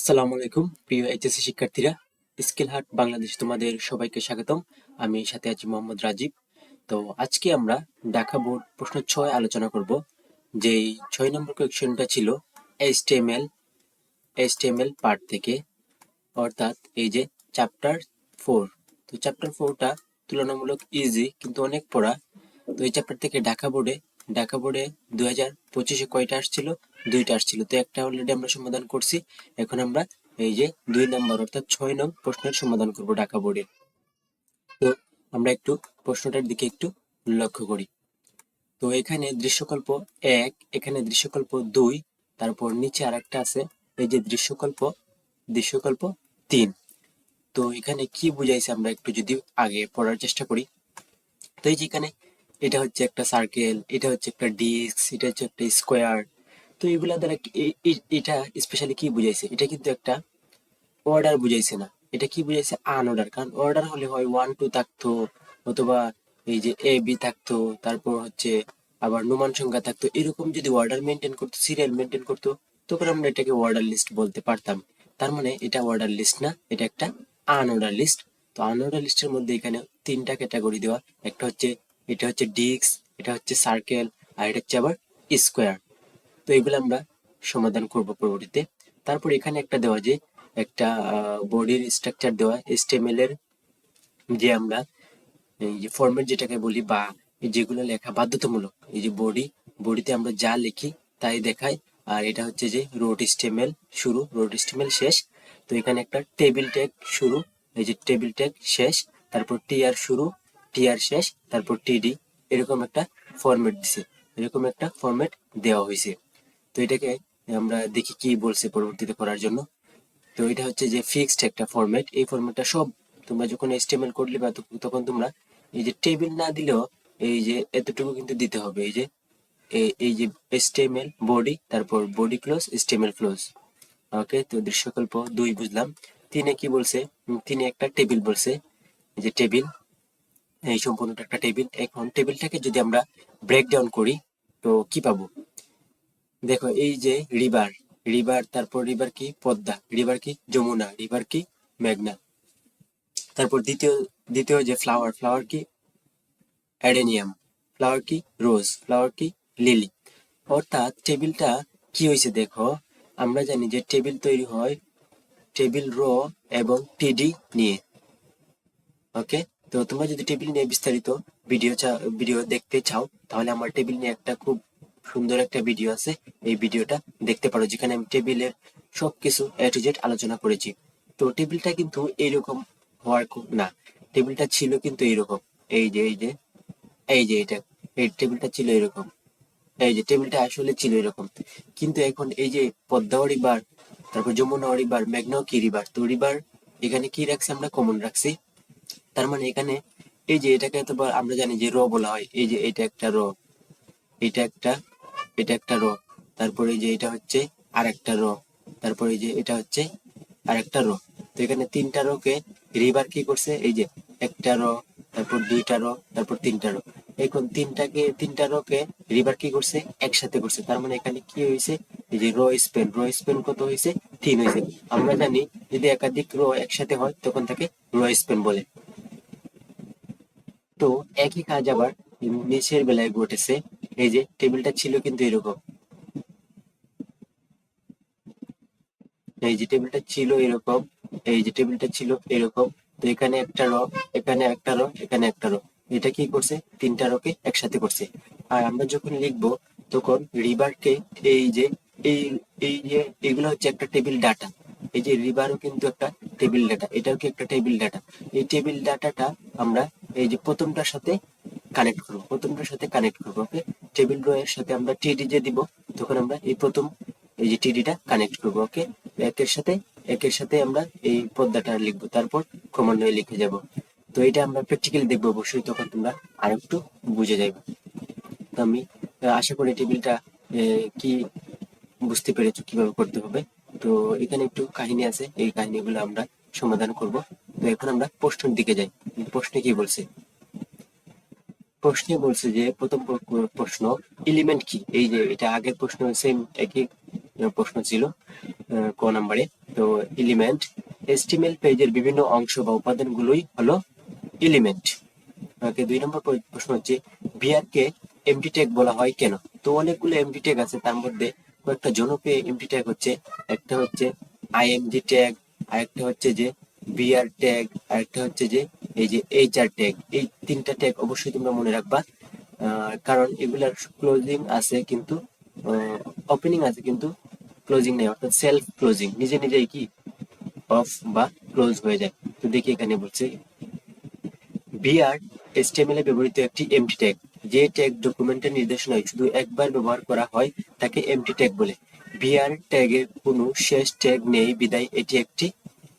আসসালামু আলাইকুম, প্রিয় এইচএসসি শিক্ষার্থীরা। স্কিল হাট বাংলাদেশ তোমাদের সবাইকে স্বাগতম। আমি সাথে আছি মোহাম্মদ রাজীব। তো আজকে আমরা ঢাকা বোর্ড প্রশ্ন ছয় আলোচনা করব, যেই ছয় নম্বর কোয়েকশনটা ছিল এইচটিএমএল এইচটিএমএল পার্ট থেকে, অর্থাৎ এই যে চ্যাপ্টার ফোর। তো চ্যাপ্টার ফোরটা তুলনামূলক ইজি কিন্তু অনেক পড়া। তো এই চ্যাপ্টার থেকে ঢাকা বোর্ডে ঢাকা বোর্ডে দুই হাজার পঁচিশে কয়টা আসছিল? দুইটা আসছিল। তো একটা অলরেডি আমরা সমাধান করছি। এখন আমরা এই যে দুই নম্বর, অর্থাৎ ছয় নং প্রশ্নের সমাধান করব ঢাকা বোর্ডে। তো আমরা একটু প্রশ্নটার দিকে একটু লক্ষ্য করি। তো এখানে দৃশ্যকল্প এক, এখানে দৃশ্যকল্প দুই, তারপর নিচে আর একটা আছে, এই যে দৃশ্যকল্প দৃশ্যকল্প তিন। তো এখানে কি বুঝাইছে আমরা একটু যদি আগে পড়ার চেষ্টা করি। তো এই যে এখানে এটা হচ্ছে একটা সার্কেল এটা হচ্ছে একটা ডিস্ক এটা হচ্ছে একটা স্কোয়ার তো এগুলা দ্বারা এটা স্পেশালি কি বুঝাইছে? এটা কিন্তু একটা অর্ডার বুঝাইছে না। এটা কি বুঝাইছে? আন অর্ডার কারণ অর্ডার হলে হয় ওয়ান টু থাকতো, অথবা এই যে এ বি থাকতো, তারপর হচ্ছে আবার নোমান সংখ্যা থাকতো। এরকম যদি অর্ডার মেনটেন করতো সিরিয়াল মেনটেন করতো, তখন আমরা এটাকে অর্ডার লিস্ট বলতে পারতাম। তার মানে এটা অর্ডার লিস্ট না, এটা একটা আন অর্ডার লিস্ট তো আন অর্ডার লিস্টের মধ্যে এখানে তিনটা ক্যাটাগরি দেওয়া। একটা হচ্ছে এটা হচ্ছে ডিস্ক, এটা হচ্ছে সার্কেল, আর এটা হচ্ছে আবার স্কোয়ার। তো এগুলো আমরা সমাধান করব পরবর্তীতে। তারপর এখানে একটা দেওয়া যে, একটা বডির স্ট্রাকচার দেওয়া এসটিএমএল এর যে আমরা, এই যে ফরম্যাট যেটাকে বলি বা যেগুলো লেখা বাধ্যতামূলক, এই যে বডি, বডিতে আমরা যা লিখি তাই দেখায় আর এটা হচ্ছে যে রোড স্টেমেল শুরু রোড স্টেমেল শেষ। তো এখানে একটা টেবিল ট্যাগ শুরু, এই যে টেবিল ট্যাগ শেষ, তারপর টিআর শুরু টিআর শেষ, তারপর টিডি এরকম একটা ফরম্যাট দিছে, এরকম একটা ফরম্যাট দেওয়া হয়েছে তো এটাকে আমরা দেখি কি বলছে পরবর্তীতে করার জন্য। তো এটা হচ্ছে যে ফিক্সড একটা ফরম্যাট এই ফরম্যাটটা সব তোমরা যখন এস্টিমেল করলে বা তখন- তোমরা এই যে টেবিল না দিলেও এই যে এতটুকু কিন্তু দিতে হবে। এই যে এই- যে এস্টেমেল বডি তারপর body close HTML close okay, তো দৃশ্যকল্প দুই বুঝলাম। তিনে কি বলছে? তিনে একটা টেবিল বলছে। এই যে টেবিল এই সম্পূর্ণটা একটা টেবিল এখন টেবিলটাকে যদি আমরা ব্রেক ডাউন করি, তো কি পাবো? দেখো, এই যে রিভার রিভার তারপর রিভার কি? পদ্মা রিভার কি? যমুনা রিভার কি? মেঘনা। তারপর দ্বিতীয় দ্বিতীয় যে ফ্লাওয়ার ফ্লাওয়ার কি? অ্যাডেনিয়াম ফ্লাওয়ার কি? রোজ ফ্লাওয়ার কি? লিলি অর্থাৎ টেবিলটা কি হয়েছে দেখো? আমরা জানি যে টেবিল তৈরি হয় টেবিল রো এবং টিডি নিয়ে। ওকে তো তোমরা যদি টেবিল নিয়ে বিস্তারিত ভিডিও ভিডিও দেখতে চাও, তাহলে আমার টেবিল নিয়ে একটা খুব সুন্দর একটা ভিডিও আছে। এই ভিডিওটা দেখতে পারো, যেখানে আমি টেবিলের সবকিছু এ আলোচনা করেছি। তো টেবিলটা কিন্তু এইরকম হওয়ার না। টেবিলটা ছিল কিন্তু এইরকম এই যে এই যে এই যে এটা। এই টেবিলটা ছিল এরকম। এই যে টেবিলটা আসলে ছিল এরকম। কিন্তু এখন এই যে পদ্মাও রিভার তারপর যমুনা রিভার মেঘনাও কি রিভার তো রিভার এখানে কি রাখছি আমরা কমন রাখছি? তার মানে এখানে এই যে এটাকে তো আমরা জানি যে র বলা হয়, এই যে এটা একটা র, এটা একটা এটা একটা র, তারপরে যে এটা হচ্ছে আর একটা র, তারপরে যে এটা হচ্ছে আর একটা র। তো এখানে তিনটা রকে রিভার কি করছে? এই যে একটা র, তারপর দুইটা র, তারপর তিনটা র। এখন তিনটাকে, তিনটা রকে রিভার কি করছে? একসাথে করছে। তার মানে এখানে কি হয়েছে? এই যে র স্পেন র স্পেন কত হয়েছে? তিন হয়েছে। আমরা জানি যদি একাধিক রো একসাথে হয়, তখন তাকে র স্পেন বলে। তো একই কাজ আবার নিচের বেলায় ঘটেছে। এই যে টেবিলটা ছিল কিন্তু এরকম। এই যে টেবিলটা ছিল এরকম, এই যে টেবিলটা ছিল এরকম, তো এখানে একটা র, এখানে একটা র, এখানে একটা র। এটা কি করছে? তিনটা রকে একসাথে করছে। আর আমরা যখন লিখব, তখন রিভারকে এই যে, এই এই যে, এগুলো হচ্ছে একটা টেবিল ডাটা। এই যে রিভারও কিন্তু একটা টেবিল ডাটা এটাও কি একটা টেবিল ডাটা এই টেবিল ডাটাটা আমরা এই যে প্রথমটার সাথে কানেক্ট করব, প্রথমটার সাথে কানেক্ট করব ওকে টেবিল রো এর সাথে আমরা টিডি যে দিব, তখন আমরা এই প্রথম এই যে টিডিটা কানেক্ট করব ওকে একের সাথে একের সাথে আমরা এই পদ্মাটা লিখব, তারপর ক্রমান্বয়ে লিখে যাব। তো এটা আমরা প্র্যাকটিক্যালি দেখব অবশ্যই, তখন তোমরা আরেকটু বুঝে যাবে তো আমি, আশা করি টেবিলটা কি বুঝতে পেরেছ কীভাবে করতে হবে? তো এখানে একটু কাহিনী আছে। এই কাহিনীগুলো আমরা সমাধান করব। তো এখন আমরা প্রশ্নের দিকে যাই। প্রশ্নে কি বলছে? প্রশ্নে বলছে যে, প্রথম প্র- প্রশ্ন এলিমেন্ট কি? এই যে এটা আগের প্রশ্ন সেম একই প্রশ্ন ছিল ক নাম্বারে। তো এলিমেন্ট এস্টিমেল পেজের বিভিন্ন অংশ বা উপাদানগুলোই হলো এলিমেন্ট ওকে, দুই নম্বর প্রশ্ন হচ্ছে বিআরকে এমটি ট্যাগ বলা হয় কেন? তো অনেকগুলো এমটি ট্যাগ আছে, তার মধ্যে কয়েকটা জনপ্রিয় এমটি ট্যাগ হচ্ছে, একটা হচ্ছে আইএমজি ট্যাগ আরেকটা হচ্ছে যে বিআর ট্যাগ আরেকটা হচ্ছে যে এই যে এইচআর ট্যাগ এই তিনটা ট্যাগ অবশ্যই তোমরা মনে রাখবা। কারণ এগুলার ক্লোজিং আছে কিন্তু ওপেনিং আছে কিন্তু ক্লোজিং নেই, অর্থাৎ সেলফ ক্লোজিং নিজে নিজেই কি অফ বা ক্লোজ হয়ে যায়। তো দেখি এখানে বলছে বিআর HTML এ ব্যবহৃত একটি এমটি ট্যাগ যে ট্যাগ ডকুমেন্টের নির্দেশনায় শুধু একবার ব্যবহার করা হয়, তাকে এমটি ট্যাগ বলে। বিআর ট্যাগের কোনো শেষ ট্যাগ নেই, বিদায়, এটি একটি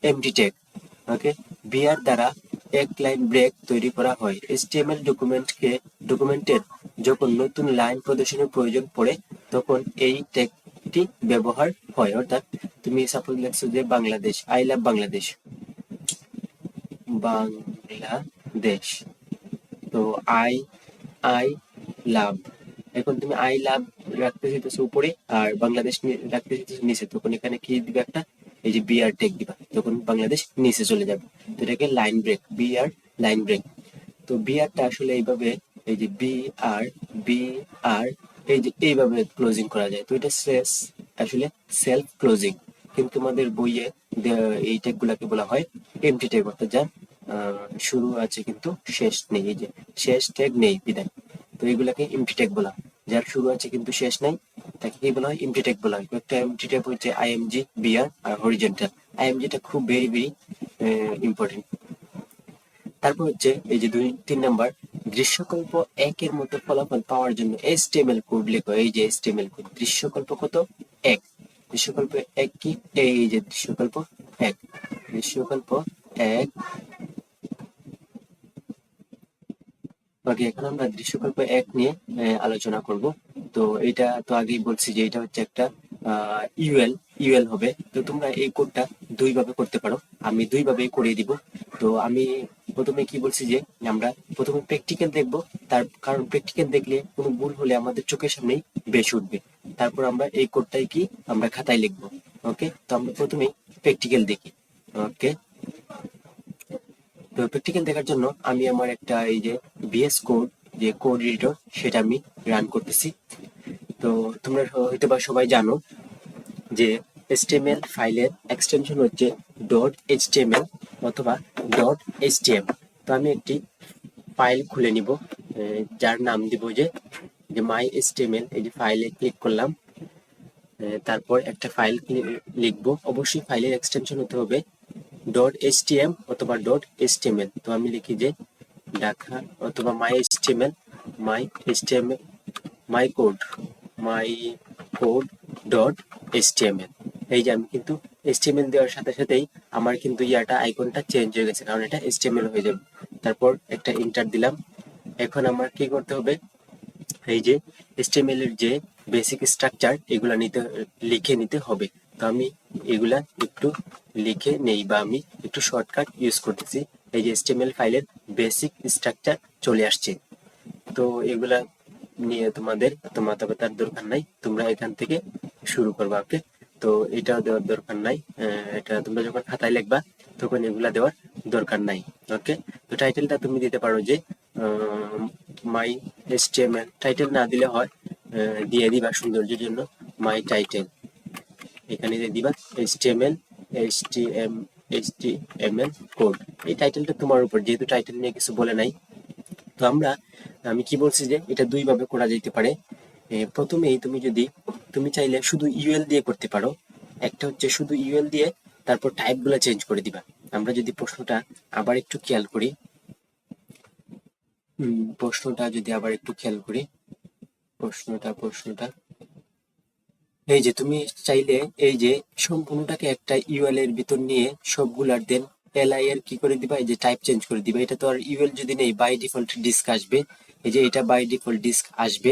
এমটি ট্যাগ ওকে বিআর দ্বারা এক লাইন ব্রেক তৈরি করা হয়। HTML ডকুমেন্টকে ডকুমেন্টের যখন নতুন লাইন প্রদর্শনের প্রয়োজন পড়ে, তখন এই ট্যাগটি ব্যবহার হয়। অর্থাৎ তুমি সাপোজ লেখছো যে বাংলাদেশ আই লাভ বাংলাদেশ। বাংলাদেশ। তো আই আই লাভ। এখন তুমি আই লাভ রাখতে চাইতেছো উপরে আর বাংলাদেশ রাখতে চাইতেছো নিচে তখন এখানে কি দিবে একটা? এই যে বিআর টেক দিবা তখন বাংলাদেশ নিচে চলে যাবে। তো এটাকে line break BR line break তো বিআরটা আসলে এইভাবে এই যে বি আর বি আর এই যে এইভাবে ক্লোজিং করা যায়। তো এটা শেষ আসলে সেলফ ক্লোজিং কিন্তু তোমাদের বইয়ে এই ট্যাগ গুলাকে বলা হয় এমটি ট্যাগ অর্থাৎ আহ, শুরু আছে কিন্তু শেষ নেই, এই যে শেষ ট্যাগ নেই, বিদায়। তো এগুলাকে এমটি ট্যাগ বলা যার শুরু আছে কিন্তু শেষ নাই, তাকে কি বলা হয়? এমটি ট্যাগ বলা হয়। একটা এমটি ট্যাগ হচ্ছে আইএমজি বিআর আর হরিজেন্টাল আইএমজিটা খুব ভেরি ভেরি ইম্পর্টেন্ট তারপর হচ্ছে এই যে দুই, তিন নাম্বার, দৃশ্যকল্প একের মতো ফলাফল পাওয়ার জন্য এসটিএমএল কোড লেখো। এই যে এসটিএমএল কোড দৃশ্যকল্প কত? এক। দৃশ্যকল্প এক কি? এই যে দৃশ্যকল্প এক। দৃশ্যকল্প এক ওকে এখন আমরা দৃশ্যকল্প এক নিয়ে আলোচনা করব। তো এটা তো আগেই বলছি যে এটা হচ্ছে একটা ইউএল ইউএল হবে। তো তোমরা এই কোডটা দুই ভাবে করতে পারো। আমি দুই ভাবে করে দিব। তো আমি প্রথমে কি বলছি যে, আমরা প্রথমে প্র্যাকটিক্যাল দেখব। তার কারণ প্র্যাকটিক্যাল দেখলে কোনো ভুল হলে আমাদের চোখের সামনেই বেশ উঠবে। তারপর আমরা এই কোডটাই কি, আমরা খাতায় লিখব। ওকে? তো আমরা প্রথমেই প্র্যাকটিক্যাল দেখি। ওকে? প্র্যাকটিক্যাল দেখার জন্য আমি আমার একটা এই যে ভিএস কোড যে কোড এডিটর সেটা আমি রান করতেছি। তো তোমরা হয়তো বা সবাই জানো যে HTML ফাইলের এক্সটেনশন হচ্ছে. ডট এইচটিএমএল অথবা. ডট এইচটিএম তো আমি একটি ফাইল খুলে নিব যার নাম দিব যে যে মাই এইচটিএমএল এই যে ফাইলে ক্লিক করলাম তারপর একটা ফাইল লিখব। অবশ্যই ফাইলের এক্সটেনশন হতে হবে ডট এইচটিএম অথবা ডট এইচটিএমএল তো আমি লিখি যে ঢাকা অথবা my HTML my HTML my code my code dot HTML এই যে আমি কিন্তু এইচটিএমএল দেওয়ার সাথে সাথেই আমার কিন্তু ইয়াটা আইকনটা চেঞ্জ হয়ে গেছে, কারণ এটা এইচটিএমএল হয়ে যাবে। তারপর একটা ইন্টার দিলাম। এখন আমার কি করতে হবে? এই যে HTML এর যে বেসিক স্ট্রাকচার এগুলা নিতে, লিখে নিতে হবে। আমি এগুলা একটু লিখে নেই বা আমি একটু শর্টকাট ইউজ করতেছি। এই যে HTML ফাইলের বেসিক স্ট্রাকচার চলে আসছে। তো এগুলা নিয়ে তোমাদের এত মাথা ব্যথার দরকার নাই। তোমরা এখান থেকে শুরু করবা ওকে তো এটা দেওয়ার দরকার নাই। এটা তোমরা যখন খাতায় লিখবা, তখন এগুলা দেওয়ার দরকার নাই ওকে তো টাইটেলটা তুমি দিতে পারো যে মাই এসটিএমএল টাইটেল না দিলে হয় দিয়ে দিবা সৌন্দর্যের জন্য মাই টাইটেল এখানে দিয়ে দিবা HTML HTM HTML কোড এই টাইটেলটা তোমার উপর, যেহেতু টাইটেল নিয়ে কিছু বলে নাই, তো আমরা, আমি কি বলছি যে, এটা দুই ভাবে করা যেতে পারে। প্রথমেই তুমি যদি, তুমি চাইলে শুধু ইউএল দিয়ে করতে পারো। একটা হচ্ছে শুধু ইউএল দিয়ে, তারপর টাইপগুলা চেঞ্জ করে দিবা। আমরা যদি প্রশ্নটা আবার একটু খেয়াল করি প্রশ্নটা যদি আবার একটু খেয়াল করি, প্রশ্নটা প্রশ্নটা। এই যে তুমি চাইলে এই যে সম্পূর্ণটাকে একটা ইউএল এর ভিতর নিয়ে সবগুলার দেন এলআই এর কি করে দিবা? এই যে টাইপ চেঞ্জ করে দিবা। এটা তো আর ইউএল যদি নেই বাই ডিফল্ট ডিস্ক আসবে। এই যে এটা বাই ডিফল্ট ডিস্ক আসবে।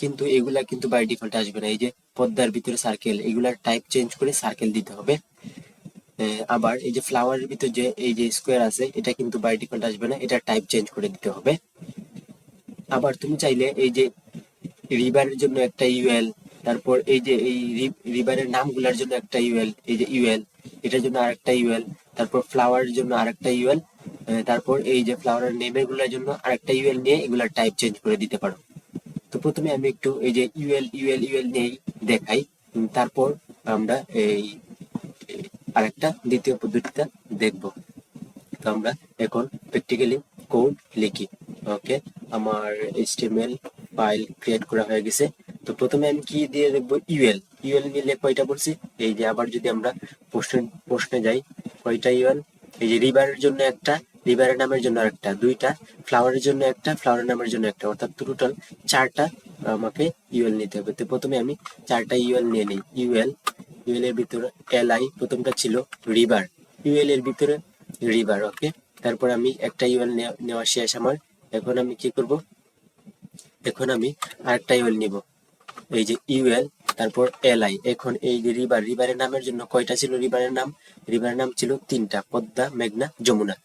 কিন্তু এগুলা কিন্তু বাই ডিফল্ট আসবে না। এই যে পদ্মার ভিতরে সার্কেল এগুলার টাইপ চেঞ্জ করে সার্কেল দিতে হবে। আবার এই যে ফ্লাওয়ারের ভিতর যে, এই যে স্কোয়ার আছে, এটা কিন্তু বাই ডিফল্ট আসবে না। এটা টাইপ চেঞ্জ করে দিতে হবে। আবার তুমি চাইলে এই যে রিবারের জন্য একটা ইউএল তারপর এই যে এই রিভারের নামগুলোর জন্য একটা ইউএল এই যে ইউএল এটার জন্য আরেকটা ইউএল তারপর ফ্লাওয়ারের জন্য আরেকটা ইউএল তারপর এই যে ফ্লাওয়ারের নেমেরগুলোর জন্য আরেকটা ইউএল নিয়ে এগুলার টাইপ চেঞ্জ করে দিতে পারো। তো প্রথমে আমি একটু এই যে ইউএল ইউএল ইউএল নিয়েই দেখাই। তারপর আমরা এই আরেকটা দ্বিতীয় পদ্ধতিটা দেখব। তো আমরা এখন প্র্যাকটিক্যালি কোড লিখি। ওকে আমার এইচটিএমএল ফাইল ক্রিয়েট করা হয়ে গেছে। তো প্রথমে আমি কি দিয়ে দেখব? ইউএল ইউএল নিলে কয়টা বলছি। এই যে আবার যদি আমরা প্রশ্নে প্রশ্নে যাই, কয়টা ইউএল এই যে রিভারের জন্য একটা রিভারের নামের জন্য একটা দুইটা ফ্লাওয়ারের জন্য একটা ফ্লাওয়ারের নামের জন্য একটা, অর্থাৎ টোটাল চারটা আমাকে ইউএল নিতে হবে। তো প্রথমে আমি চারটা ইউএল নিয়ে নিই। ইউএল ইউএল এর ভিতরে এল আই প্রথমটা ছিল রিভার ইউএল এর ভিতরে রিভার ওকে তারপর আমি একটা ইউএল নেওয়া শেষ আমার। এখন আমি কি করব? এখন আমি আরেকটা ইউএল নিব। এই যে ইউএল তারপর এলআই এখন এই যে রিভার রিভারের নামের জন্য কয়টা ছিল? রিভারের নাম রিভারের নাম ছিল তিনটা, পদ্মা, মেঘনা, যমুনা।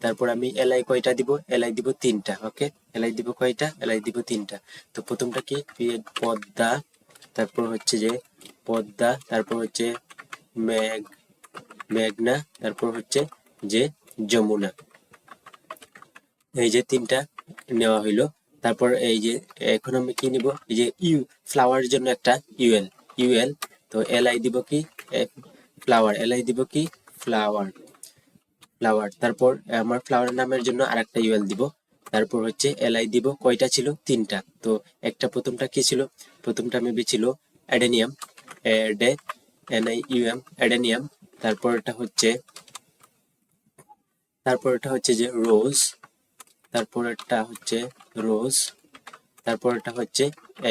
তারপর আমি এলআই কয়টা দিব? এলআই দিব তিনটা ওকে এলআই দিব কয়টা? এলআই দিব তিনটা। তো প্রথমটা কি? পদ্মা, তারপর হচ্ছে যে পদ্মা, তারপর হচ্ছে মেঘ, মেঘনা, তারপর হচ্ছে যে যমুনা। এই যে তিনটা নেওয়া হইল। তারপর এই যে, এখন আমি কি নিব? এই যে ইউ ফ্লাওয়ারের জন্য একটা ইউএল ইউএল তো এলআই দিব কি? ফ্লাওয়ার এলআই দিব কি? Flower flower. তারপর আমার ফ্লাওয়ার নামের জন্য আরেকটা ইউএল দিব। তারপর হচ্ছে এলআই দিব কয়টা ছিল? তিনটা। তো একটা প্রথমটা কি ছিল? প্রথমটা মেবি ছিল adenium A D N I U M adenium. তারপর এটা হচ্ছে তারপর এটা হচ্ছে যে রোজ তারপর এটা হচ্ছে রোজ। তারপর এটা হচ্ছে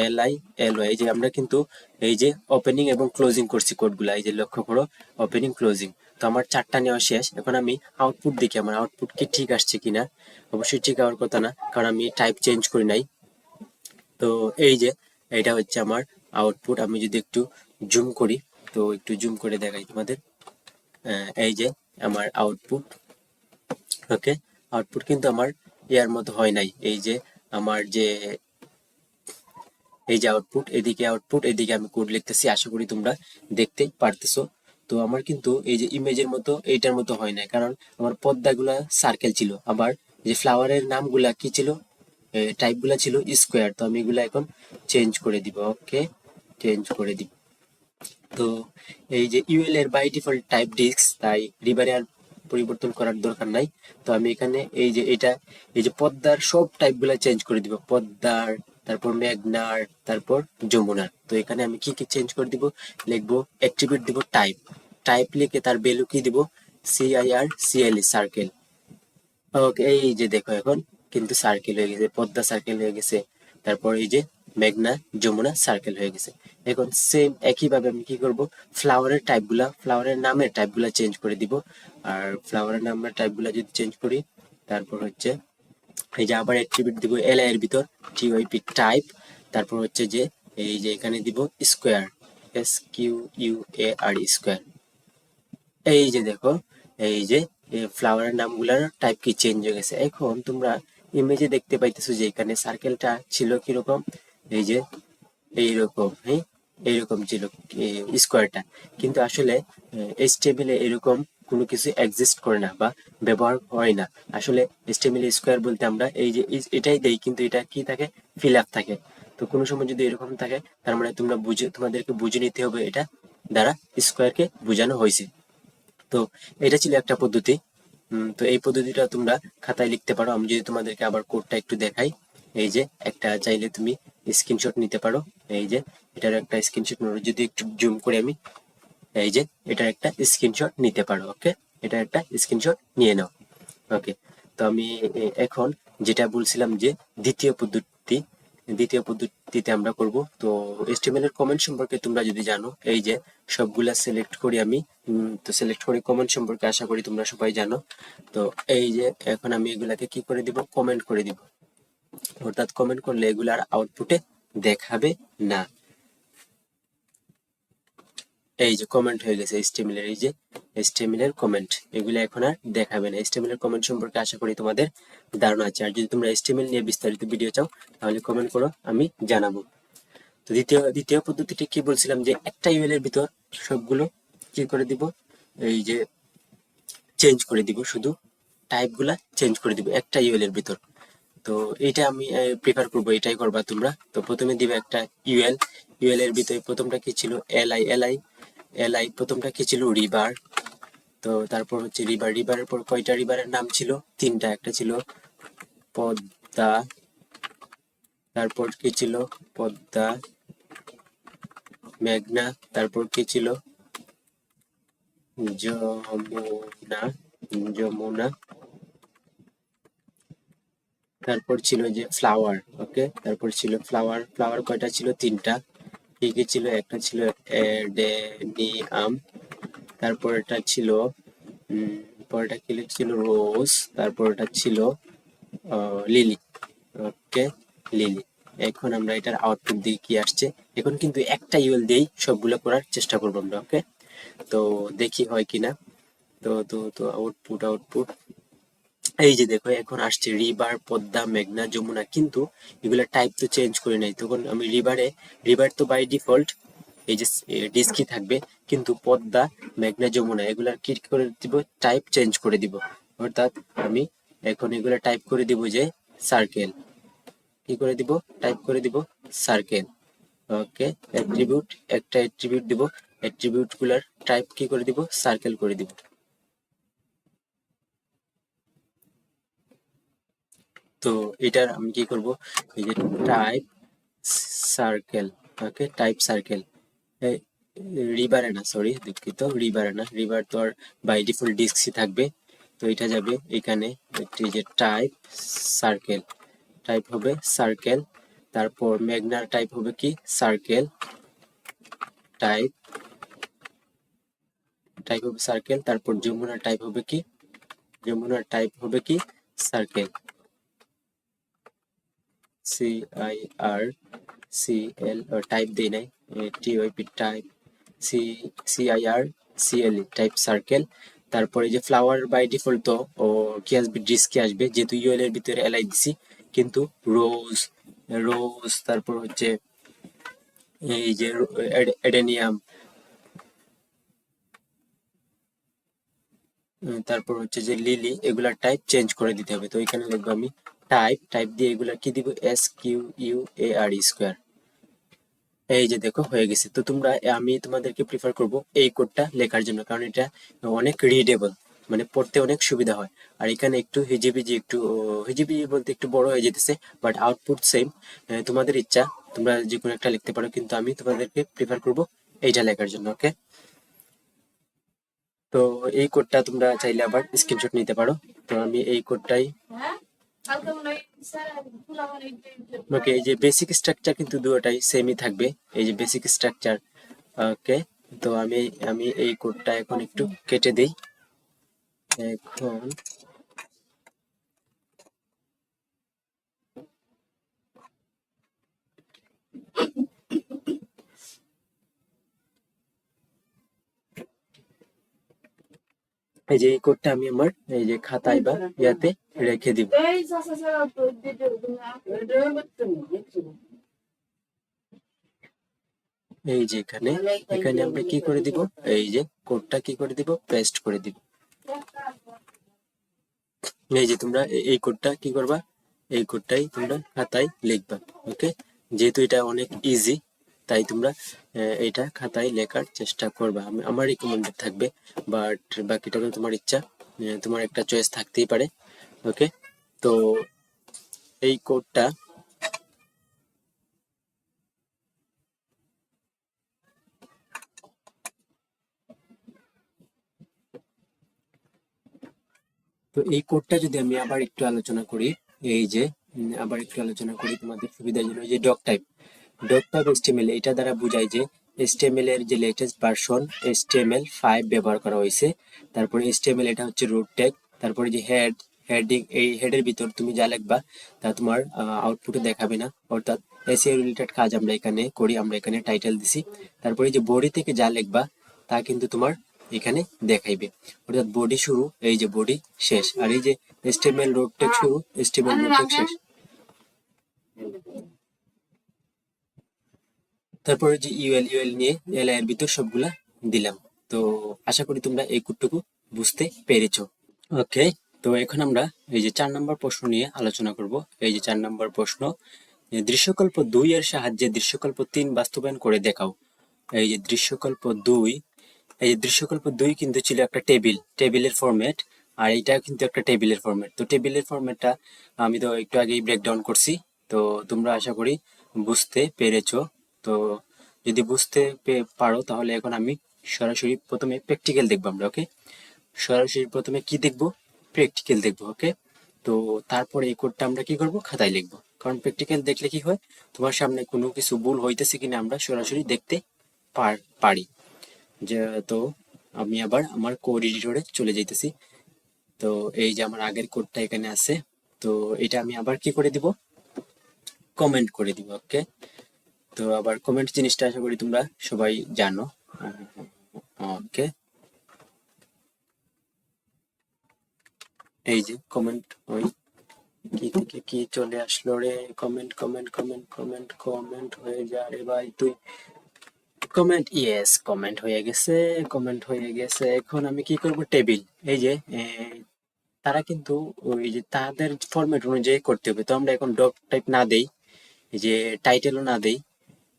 এল আই এল ওয়াই যে আমরা কিন্তু এই যে ওপেনিং এবং ক্লোজিং করছি কোডগুলা, এই যে লক্ষ্য করো ওপেনিং ক্লোজিং তো আমার চারটা নেওয়া শেষ। এখন আমি আউটপুট দেখি আমার আউটপুট কি ঠিক আসছে কিনা। অবশ্যই ঠিক হওয়ার কথা না, কারণ আমি টাইপ চেঞ্জ করি নাই। তো এই যে এটা হচ্ছে আমার আউটপুট আমি যদি একটু জুম করি, তো একটু জুম করে দেখাই তোমাদের। এই যে আমার আউটপুট ওকে আউটপুট কিন্তু আমার ইয়ার মতো হয় নাই। এই যে আমার যে এই যে আউটপুট এদিকে আউটপুট এদিকে আমি কোড লিখতেছি, আশা করি তোমরা দেখতে পারতেছো। তো আমার কিন্তু এই যে ইমেজের মতো, এইটার মতো হয় না কারণ আমার পর্দাগুলা সার্কেল ছিল। আবার যে ফ্লাওয়ারের নামগুলা কি ছিল? টাইপগুলা ছিল স্কোয়ার তো আমি এগুলা এখন চেঞ্জ করে দিব। ওকে চেঞ্জ করে দিব। তো এই যে ইউএল এর বাই ডিফল্ট টাইপ ডিস্ক তাই রিভারে আর পরিবর্তন করার দরকার নাই। তো আমি এখানে এই যে এটা, এই যে পদ্মার সব টাইপ টাইপগুলো চেঞ্জ করে দিব। পদ্মার, তারপর মেঘনার, তারপর যমুনার। তো এখানে আমি কি কি চেঞ্জ করে দিব? লিখব অ্যাট্রিবিউট দিব টাইপ টাইপ লিখে তার ভ্যালু কি দিব? সিআইআর সিএলই সার্কেল ওকে এই যে দেখো এখন, কিন্তু সার্কেল হয়ে গেছে, পদ্মা সার্কেল হয়ে গেছে। তারপর এই যে মেঘনা, যমুনা সার্কেল হয়ে গেছে। এখন সেম একইভাবে আমি কি করব? ফ্লাওয়ারের টাইপগুলা ফ্লাওয়ারের নামের টাইপগুলা চেঞ্জ করে দিব। আর ফ্লাওয়ারের নামের টাইপগুলা যদি চেঞ্জ করি, তারপর হচ্ছে এই যে আবার অ্যাট্রিবিউট দিব এল এর ভিতর টিওআইপি টাইপ তারপর হচ্ছে যে এই যে এখানে দিব square S Q U A R square এই যে দেখো, এই যে ফ্লাওয়ারের নামগুলার টাইপ কি চেঞ্জ হয়ে গেছে। এখন তোমরা ইমেজে দেখতে পাইতেছো যে এখানে সার্কেলটা ছিল কীরকম? এই যে, এইরকম হ্যাঁ? এইরকম ছিল স্কোয়ারটা কিন্তু আসলে এইচ টেবিলে এরকম কোনো কিছু এক্সিস্ট করে না বা ব্যবহার হয় না। আসলে এইচ টেবিলে স্কোয়ার বলতে আমরা এই যে এটাই দেই, কিন্তু এটা কি থাকে? ফিল আপ থাকে। তো কোনো সময় যদি এরকম থাকে, তার মানে তোমরা বুঝে, তোমাদেরকে বুঝে নিতে হবে এটা দ্বারা স্কোয়ারকে বোঝানো হয়েছে। তো এটা ছিল একটা পদ্ধতি। তো এই পদ্ধতিটা তোমরা খাতায় লিখতে পারো। আমি যদি তোমাদেরকে আবার কোডটা একটু দেখাই। এই যে একটা চাইলে তুমি স্ক্রিনশট নিতে পারো। এই যে এটার একটা স্ক্রিনশট যদি একটু জুম করে আমি, এই যে এটার একটা স্ক্রিনশট নিতে পারো ওকে এটা একটা স্ক্রিনশট নিয়ে নাও ওকে তো আমি এখন যেটা বলছিলাম যে দ্বিতীয় পদ্ধতি, দ্বিতীয় পদ্ধতিতে আমরা করব। তো এস্টিমেল এর কমেন্ট সম্পর্কে তোমরা যদি জানো, এই যে সবগুলা সিলেক্ট করি আমি তো সিলেক্ট করে কমেন্ট সম্পর্কে আশা করি তোমরা সবাই জানো। তো এই যে এখন আমি এগুলাকে কি করে দিব? কমেন্ট করে দিব। অর্থাৎ কমেন্ট করলে এগুলার আউটপুটে দেখাবে না। এই যে কমেন্ট হয়ে গেছে HTML এই যে HTML কমেন্ট এগুলো এখন আর দেখাবে না। HTML কমেন্ট সম্পর্কে আশা করি তোমাদের ধারণা আছে। আর যদি তোমরা HTML নিয়ে বিস্তারিত ভিডিও চাও, তাহলে কমেন্ট করো, আমি জানাব। তো দ্বিতীয় দ্বিতীয় পদ্ধতিটি কি বলছিলাম যে একটা ইউএল এর ভিতর সবগুলো কি করে দিব, এই যে চেঞ্জ করে দিব, শুধু টাইপগুলা চেঞ্জ করে দিব একটা ইউএল এর ভিতর। তো এটা আমি প্রিফার করব, এটাই করবা তোমরা। তো প্রথমে দিবে একটা ইউএল ইউএল এর ভিতরে প্রথমটা কি ছিল? এলআই এলআই এলআই প্রথমটা কি ছিল? রিভার তো তারপর হচ্ছে রিভার রিভারের পর কয়টা রিভারের নাম ছিল? তিনটা, একটা ছিল পদ্মা, তারপর কি ছিল? পদ্মা, মেঘনা, তারপর কি ছিল? যমুনা যমুনা। তারপর ছিল যে ফ্লাওয়ার ওকে তারপর ছিল ফ্লাওয়ার ফ্লাওয়ার কয়টা ছিল? তিনটা। কি কি ছিল একটা ছিল এডেনিয়াম তারপর এটা ছিল উম, পরেরটা কি ছিল রোজ তারপর এটা ছিল লিলি ওকে লিলি। এখন আমরা এটার আউটপুট দিয়ে কি আসছে? এখন কিন্তু একটা ইউএল দিয়েই সবগুলো করার চেষ্টা করব আমরা ওকে তো দেখি হয় কিনা। তো তো তো আউটপুট আউটপুট এই যে দেখো, এখন আসছে রিভার পদ্মা, মেঘনা, যমুনা, কিন্তু এগুলা টাইপ তো চেঞ্জ করে নাই। তখন আমি রিভারে রিভার তো বাই ডিফল্ট এই যে ডিস্কি থাকবে, কিন্তু পদ্মা, মেঘনা, যমুনা, এগুলার কি করে দিব? টাইপ চেঞ্জ করে দিব। অর্থাৎ আমি এখন এগুলা টাইপ করে দিব যে সার্কেল কি করে দিব? টাইপ করে দিব সার্কেল ওকে অ্যাট্রিবিউট একটা অ্যাট্রিবিউট দিব। অ্যাট্রিবিউটগুলার টাইপ কি করে দিব? সার্কেল করে দিব। তো এটার আমি কি করব? এই যে type circle okay type circle রিভারে না সরি দুঃখিত রিভারে না। রিভার তো আর বাই ডিফল্ট ডিস্কসই থাকবে। তো এটা যাবে এখানে একটি যে টাইপ সার্কেল টাইপ হবে সার্কেল তারপর ম্যাগনার টাইপ হবে কি? সার্কেল টাইপ টাইপ হবে সার্কেল তারপর যমুনার টাইপ হবে কি? যমুনার টাইপ হবে কি? Circle C I C L type দিই নাই টি ওই P type C C I R type circle তারপরে যে ফ্লাওয়ার বাই ডিফল্ট তো, ও কি আসবে? ডিস্কে আসবে। যেহেতু ইউএল এর ভিতরে এলআই দিছি কিন্তু রোজ রোজ তারপর হচ্ছে এই যে এডেনিয়াম তারপর হচ্ছে যে লিলি এগুলা টাইপ চেঞ্জ করে দিতে হবে। তো এখানে লিখব আমি টাইপ টাইপ দিয়ে এগুলা কি দিব? S Q U A R square এই যে দেখো, হয়ে গেছে। তো তোমরা, আমি তোমাদেরকে প্রিফার করব এই কোডটা লেখার জন্য, কারণ এটা অনেক রিডেবল মানে পড়তে অনেক সুবিধা হয়। আর এখানে একটু হিজিবিজি একটু হিজিবিজি বলতে একটু বড় হয়ে যেতেছে বাট আউটপুট সেম তোমাদের ইচ্ছা, তোমরা যে কোনো একটা লিখতে পারো, কিন্তু আমি তোমাদেরকে প্রিফার করব এইটা লেখার জন্য ওকে তো এই কোডটা তোমরা চাইলে আবার স্ক্রিনশট নিতে পারো। তো আমি এই কোডটাই ওকে এই যে বেসিক স্ট্রাকচার কিন্তু দুটোটাই সেমই থাকবে। এই যে বেসিক স্ট্রাকচার ওকে তো আমি আমি এই কোডটা এখন একটু কেটে দেই। এখন এই যে এই কোডটা আমি আমার এই যে খাতায় বা ইয়াতে রেখে দিব। এই যে এখানে এখানে আমরা কি করে দিব? এই যে কোডটা কি করে দিব? পেস্ট করে দিব। এই যে তোমরা এই কোডটা কি করবা? এই কোডটাই তোমরা খাতায় লিখবা, ওকে? যেহেতু এটা অনেক ইজি তাই তোমরা এটা খাতায় লেখার চেষ্টা করবা। আমি, আমার রিকমেন্ডেড থাকবে বাট বাকিটা তো তোমার ইচ্ছা তোমার একটা চয়েস থাকতেই পারে ওকে তো এই কোডটা তো এই কোডটা যদি আমি আবার একটু আলোচনা করি, এই যে আবার একটু আলোচনা করি তোমাদের সুবিধার জন্য যে ডক টাইপ টাইপ এসটিএমএল এটা দ্বারা বোঝায় যে এসটিএমএল এর যে লেটেস্ট ভার্সন এসটিএমএল ফাইভ ব্যবহার করা হয়েছে। তারপরে এসটিএমএল এটা হচ্ছে রুট ট্যাগ তারপরে যে হেড হেডিং এই হেডের ভিতর তুমি যা লিখবা তা তোমার আউটপুটে দেখাবে না। অর্থাৎ এসিও রিলেটেড কাজ আমরা এখানে করি আমরা এখানে টাইটেল দিছি। তারপরে যে বডি থেকে যা লিখবা তা কিন্তু তোমার এখানে দেখাইবে। অর্থাৎ বডি শুরু এই যে বডি শেষ। আর এই যে এস্টিমেল রোড টেক শুরু এস্টিমেল রোড টেক শেষ। তারপরে যে ইউএল ইউএল নিয়ে এল এর ভিতর সবগুলা দিলাম। তো আশা করি তোমরা এই কুটটুকু বুঝতে পেরেছ। ওকে তো এখন আমরা এই যে চার নম্বর প্রশ্ন নিয়ে আলোচনা করব। এই যে চার নম্বর প্রশ্ন, দৃশ্যকল্প দুই এর সাহায্যে দৃশ্যকল্প তিন বাস্তবায়ন করে দেখাও। এই যে দৃশ্যকল্প দুই, এই যে দৃশ্যকল্প দুই কিন্তু ছিল একটা টেবিল, টেবিলের ফরম্যাট আর এটা কিন্তু একটা টেবিলের ফরম্যাট তো টেবিলের ফরম্যাটটা আমি তো একটু আগেই ব্রেকডাউন করছি। তো তোমরা আশা করি বুঝতে পেরেছ। তো যদি বুঝতে পারো তাহলে এখন আমি সরাসরি প্রথমে প্র্যাকটিক্যাল দেখব আমরা ওকে সরাসরি প্রথমে কি দেখব? প্র্যাকটিক্যাল দেখব ওকে তো তারপরে এই কোডটা আমরা কি করব? খাতায় লিখব। কারণ প্র্যাকটিক্যাল দেখলে কি হয়? তোমার সামনে কোনো কিছু ভুল হইতেছে কিনা আমরা সরাসরি দেখতে পারি যে, তো আমি আবার আমার কোড এডিটরে চলে যাইতেছি। তো এই যে আমার আগের কোডটা এখানে আছে, তো এটা আমি আবার কি করে দিব? কমেন্ট করে দিব ওকে তো আবার কমেন্ট জিনিসটা আশা করি তোমরা সবাই জানো। ওকে এই যে কমেন্ট ওই কি থেকে কি চলে আসলো রে? Comment comment comment comment comment হয়ে যা রে ভাই তুই। কমেন্ট ইয়েস কমেন্ট হয়ে গেছে কমেন্ট হয়ে গেছে। এখন আমি কি করব? টেবিল এই যে তারা কিন্তু ওই যে তাদের ফরম্যাট অনুযায়ী করতে হবে। তো আমরা এখন ডক টাইপ না দেই যে টাইটেলও না দেই।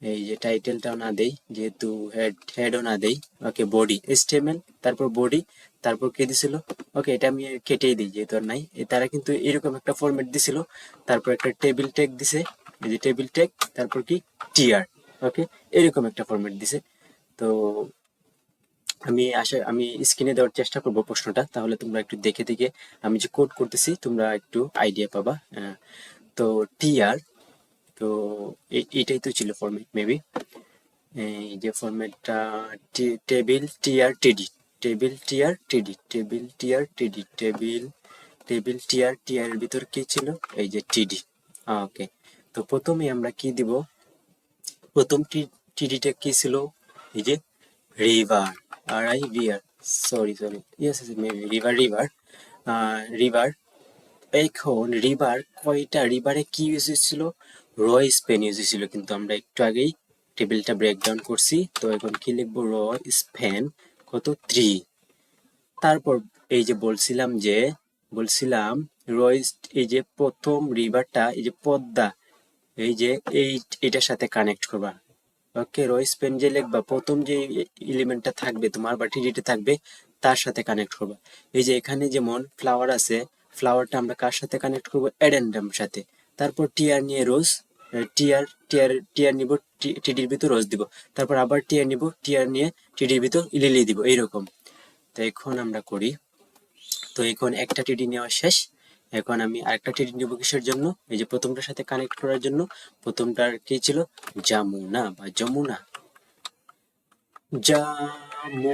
এই যে টাইটেলটাও না দেই যেহেতু হেড হেডও না দেই ওকে বডি এসটিএমএল তারপর বডি তারপর কে দিছিল? ওকে এটা আমি কেটেই দিই যেহেতু আর নাই। তারা কিন্তু এরকম একটা ফরম্যাট দিছিল তারপর একটা টেবিল ট্যাগ দিছে এই যে টেবিল ট্যাগ তারপর কি? টিআর ওকে এরকম একটা ফরম্যাট দিছে। তো আমি আশা আমি স্ক্রিনে দেওয়ার চেষ্টা করব প্রশ্নটা তাহলে তোমরা একটু দেখে দেখে আমি যে কোড করতেছি তোমরা একটু আইডিয়া পাবা আহ, তো টিআর তো এ- এটাই তো ছিল ফরম্যাট মেবি এই যে ফরম্যাটটা table TR TD table TR TD table TR TD table table TR TR এর ভিতর কি ছিল? এই যে টিডি ওকে তো প্রথমে আমরা কি দিব? প্রথম টিডিটা কি ছিল? এই যে river R I VR sorry sorry yes maybe river river river এখন রিভার কয়টা? রিভারে কি ইউজ হয়েছিল রয় স্পেন ইউজ হয়েছিল, কিন্তু আমরা একটু আগেই টেবিলটা ব্রেকডাউন করছি। তো এখন কি লিখব? র স্পেন, কত? থ্রি তারপর এই যে বলছিলাম যে, বলছিলাম রয়েস এই যে প্রথম রিভারটা এই যে পদ্মা, এই যে এই এটার সাথে কানেক্ট করবা। ওকে রয়েস পেন যে লিখবা, প্রথম যে এলিমেন্টটা থাকবে তোমার বা টিডিতে থাকবে, তার সাথে কানেক্ট করবা। এই যে এখানে যেমন ফ্লাওয়ার আছে ফ্লাওয়ারটা আমরা কার সাথে কানেক্ট করব? অ্যাডেন্ডাম সাথে। তারপর টিয়ার নিয়ে রোজ টিয়ার টিয়ার টিয়ার নিব টিডির ভিতর রোজ দিব। তারপর আবার টিয়ার নিব টিয়ার নিয়ে টিডির ভিতর লিলি দিব, এইরকম। তো এখন আমরা করি। তো এখন একটা টিডি নেওয়া শেষ। এখন আমি আরেকটা টিডি নিব কিসের জন্য? এই যে প্রথমটার সাথে কানেক্ট করার জন্য। প্রথমটার কি ছিল? জামুনা বা যমুনা। জামু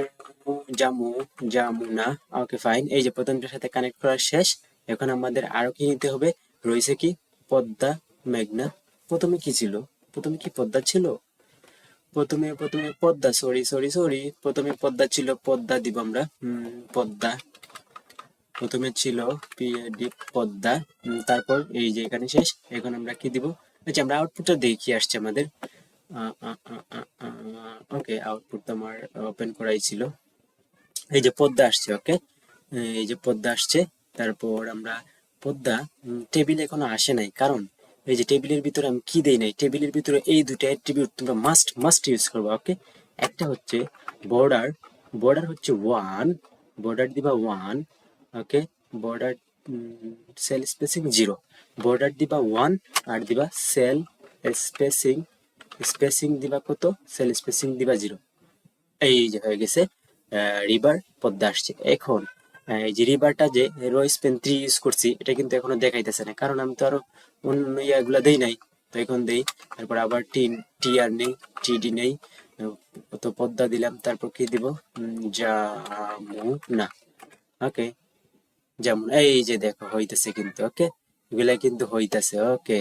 জামু জামুনা ওকে ফাইন এই যে প্রথমটার সাথে কানেক্ট করা শেষ। এখন আমাদের আরও কি নিতে হবে? রয়েছে কি? পদ্মা, মেঘনা। প্রথমে কি ছিল? প্রথমে কি পদ্মা ছিল? প্রথমে প্রথমে পদ্মা সরি সরি সরি প্রথমে পদ্মা ছিল পদ্মা দিব আমরা। হুম, পদ্মা। প্রথমে ছিল পিএডি পদ্মা। তারপর এই যে এখানে শেষ। এখন আমরা কি দিব? আচ্ছা আমরা আউটপুটটা দেখি আসছে আমাদের। ওকে আউটপুট তো আমার ওপেন করাই ছিল। এই যে পদ্মা আসছে ওকে এই যে পদ্মা আসছে তারপর আমরা পদ্মা টেবিল এখনও আসে নাই। কারণ এই যে টেবিলের ভিতরে আমি কি দেই নাই? টেবিলের ভিতরে এই দুটো অ্যাট্রিবিউট তোমরা মাস্ট মাস্ট ইউজ করবে ওকে একটা হচ্ছে বর্ডার বর্ডার হচ্ছে ওয়ান বর্ডার দিবা one okay border cell spacing zero border দিবা ওয়ান আর দিবা সেল স্পেসিং স্পেসিং দিবা কত? সেল স্পেসিং দিবা জিরো এই যে হয়ে গেছে রিভার পদ্মা আসছে। এখন এই যে রিভারটা যে রয়েস পেন থ্রি ইউজ করছি, এটা কিন্তু এখনও দেখাইতেছে না। কারণ আমি তো আরও অন্য ইয়াগুলা দেই নাই, তো এখন দেই। তারপর আবার টি টি আর নেই টিডি নেই। তো পদ্মা দিলাম, তারপর কি দিব? না। ওকে যেমন এই যে দেখো, হইতেছে কিন্তু, ওকে? এগুলা কিন্তু হইতেছে, ওকে।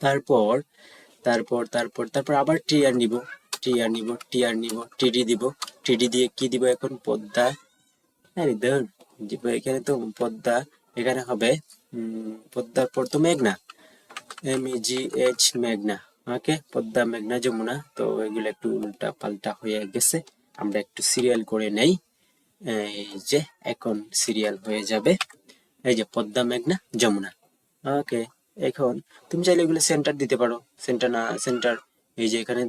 তারপর তারপর তারপর তারপর আবার টিআর নিব টিআর নিব টিআর নিব টিডি দিব। টিডি দিয়ে কি দিব এখন? পদ্মা। এখানে তো পদ্মা, এখানে হবে পদ্মার পর তো মেঘনা। এম জি এইচ মেঘনা ওকে পদ্মা, মেঘনা, যমুনা। তো এগুলো একটু উল্টা পাল্টা হয়ে গেছে। আমরা একটু সিরিয়াল করে নেই। যে, এখন সিরিয়াল হয়ে যাবে। এই যে, পদ্মা, মেঘনা, যমুনা। ওকে এখন তুমি চাইলে এগুলো সেন্টার দিতে পারো। সেন্টার না সেন্টার এই যে এখানে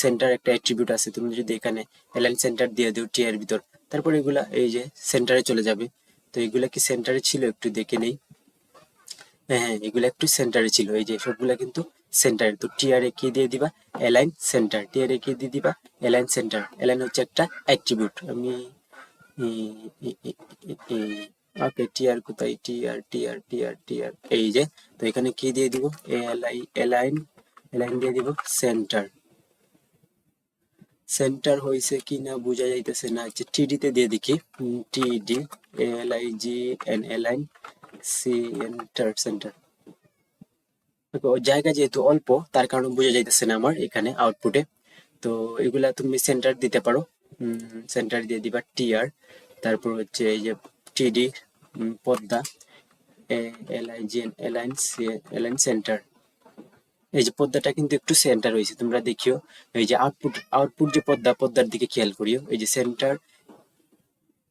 সেন্টার একটা অ্যাট্রিবিউট আছে। তুমি যদি এখানে এলাইন সেন্টার দিয়ে দিও টি এর ভিতর তারপর এগুলা এই যে সেন্টারে চলে যাবে। তো এগুলা কি সেন্টারে ছিল? একটু দেখে নেই। হ্যাঁ হ্যাঁ এগুলো একটু সেন্টারে ছিল। এই যে সবগুলা কিন্তু সেন্টারে তো টিআর এ কি দিয়ে দিবা? এলাইন সেন্টার টিআর এ কি দিয়ে দিবা? এলাইন সেন্টার এলাইন হচ্ছে একটা অ্যাট্রিবিউট আমি ওকে টিআর কোথায়? টিআর টিআর টিআর টিআর এই যে, তো এখানে কি দিয়ে দিব? এলাই এলাইন এলাইন দিয়ে দিব সেন্টার সেন্টার হয়েছে কি না বোঝা যাইতেছে না। হচ্ছে টিডি তে দিয়ে দেখি। TD L I G N align center center জায়গা যেহেতু অল্প, তার কারণে বোঝা যাইতেছে না আমার এখানে আউটপুটে তো এগুলা তুমি সেন্টার দিতে পারো। সেন্টার দিয়ে দিবা টিআর তারপর হচ্ছে এই যে TD Padma L I G N align align center এই যে পদ্মাটা কিন্তু একটু সেন্টার হয়েছে তোমরা দেখিও। এই যে আউটপুট আউটপুট যে পদ্মা, পদ্মার দিকে খেয়াল করিও। এই যে সেন্টার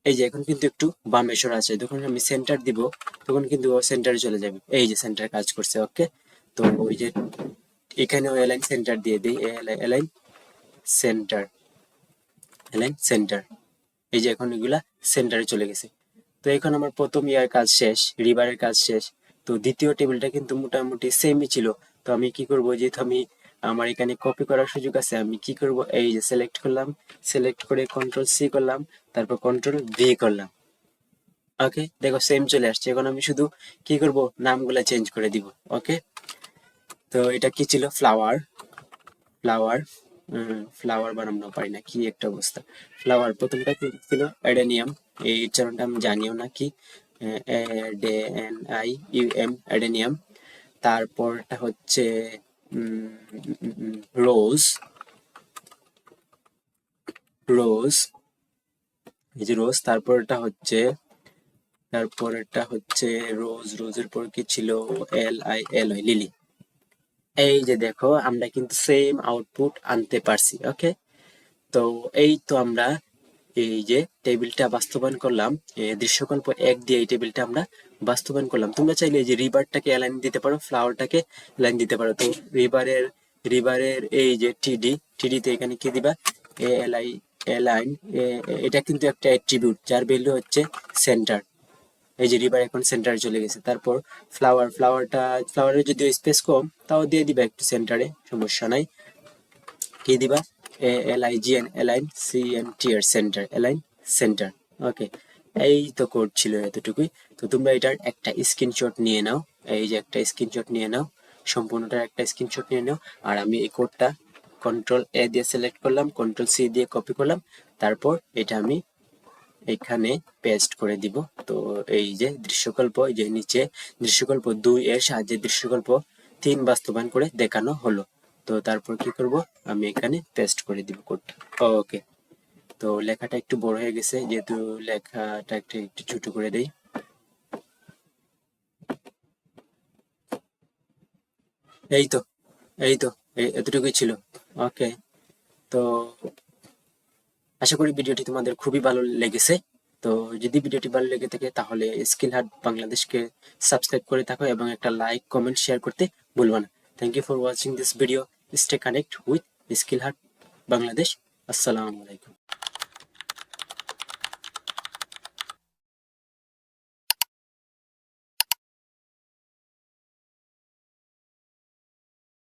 এই যে এখন কিন্তু একটু বামে আছে। যখন আমি সেন্টার দিব, তখন কিন্তু ও সেন্টারে চলে যাবে। এই যে সেন্টার কাজ করছে ওকে তো ওই যে এখানেও এলাইন সেন্টার দিয়ে দিই। এলাইন সেন্টার এলাইন সেন্টার এই যে এখন এগুলা সেন্টারে চলে গেছে। তো এখন আমার প্রথম ইয়ার কাজ শেষ রিভারের কাজ শেষ। তো দ্বিতীয় টেবিলটা কিন্তু মোটামুটি সেমই ছিল। তো আমি কি করব? যেহেতু আমি, আমার এখানে কপি করার সুযোগ আছে, আমি কি করব? এই যে সিলেক্ট করলাম সিলেক্ট করে কন্ট্রোল সি করলাম, তারপর কন্ট্রোল ভি করলাম। ওকে দেখো সেম চলে আসছে। এখন আমি শুধু কি করব? নামগুলা চেঞ্জ করে দিব। ওকে তো এটা কি ছিল? ফ্লাওয়ার ফ্লাওয়ার ফ্লাওয়ার বানানো পারি না, কি একটা অবস্থা। ফ্লাওয়ার প্রথমটা কি ছিল? অ্যাডেনিয়াম এই উচ্চারণটা আমি জানিও না কি। D, N, I, U, M adenium তারপরটা হচ্ছে রোজ রোজ, এই যে রোজ, তারপরটা হচ্ছে তারপরেরটা হচ্ছে রোজ, রোজের পর কি ছিল? L I L I lily এই যে দেখো, আমরা কিন্তু সেম আউটপুট আনতে পারছি ওকে তো এই তো আমরা এই যে টেবিলটা বাস্তবায়ন করলাম দৃশ্যকল্প এক দিয়ে এই টেবিলটা আমরা বাস্তবায়ন করলাম। তোমরা চাইলে এই যে রিভারটাকে অ্যালাইন দিতে পারো ফ্লাওয়ারটাকে অ্যালাইন দিতে পারো। তো রিভারের রিভারের এই যে টিডি টিডিতে এখানে কি দিবা? এ এল আই অ্যালাইন এটা কিন্তু একটা অ্যাট্রিবিউট যার ভ্যালু হচ্ছে সেন্টার এই যে রিভার এখন সেন্টারে চলে গেছে। তারপর ফ্লাওয়ার ফ্লাওয়ারটা ফ্লাওয়ারের যদি স্পেস কম, তাও দিয়ে দিবা একটু সেন্টারে সমস্যা নাই। কি দিবা? A L I G align C N T এর সেন্টার এলাইন সেন্টার ওকে এই তো কোড ছিল এতটুকুই। তো তোমরা এটার একটা স্ক্রিনশট নিয়ে নাও। এই যে একটা স্ক্রিনশট নিয়ে নাও। সম্পূর্ণটার একটা স্ক্রিনশট নিয়ে নাও। আর আমি এই কোডটা কন্ট্রোল এ দিয়ে সিলেক্ট করলাম কন্ট্রোল সি দিয়ে কপি করলাম। তারপর এটা আমি এখানে পেস্ট করে দিব। তো এই যে দৃশ্যকল্প, এই যে নিচে দৃশ্যকল্প দুই এর সাহায্যে দৃশ্যকল্প তিন বাস্তবায়ন করে দেখানো হলো। তো তারপর কি করব? আমি এখানে পেস্ট করে দিব কোডটা ওকে তো লেখাটা একটু বড় হয়ে গেছে, যেহেতু লেখাটা একটু একটু ছোট করে দেই। এই তো এই তো এতটুকুই ছিল। ওকে তো আশা করি ভিডিওটি তোমাদের খুবই ভালো লেগেছে। তো যদি ভিডিওটি ভালো লেগে থাকে, তাহলে স্কিল হার্ট বাংলাদেশকে সাবস্ক্রাইব করে থাকো এবং একটা লাইক কমেন্ট শেয়ার করতে ভুলবা না। Thank you for watching this video. Stay connected with Skill Hut Bangladesh. Assalamu alaikum.